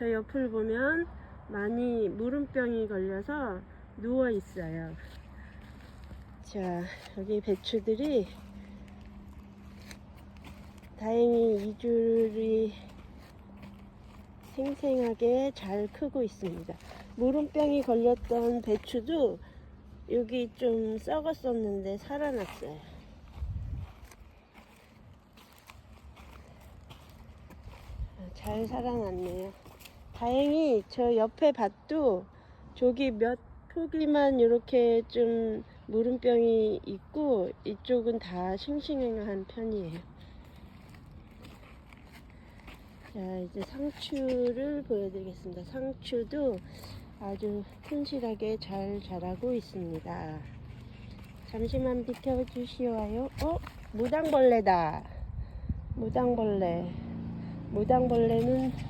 저 옆을 보면 많이 무름병이 걸려서 누워 있어요. 자, 여기 배추들이 다행히 이 줄이 생생하게 잘 크고 있습니다. 무름병이 걸렸던 배추도 여기 좀 썩었었는데 살아났어요. 아, 잘 살아났네요. 다행히 저 옆에 밭도 저기 몇 포기만 이렇게 좀 무름병이 있고 이쪽은 다 싱싱한 편이에요. 자 이제 상추를 보여드리겠습니다. 상추도 아주 튼실하게 잘 자라고 있습니다. 잠시만 비켜주시오요. 어? 무당벌레다. 무당벌레. 무당벌레는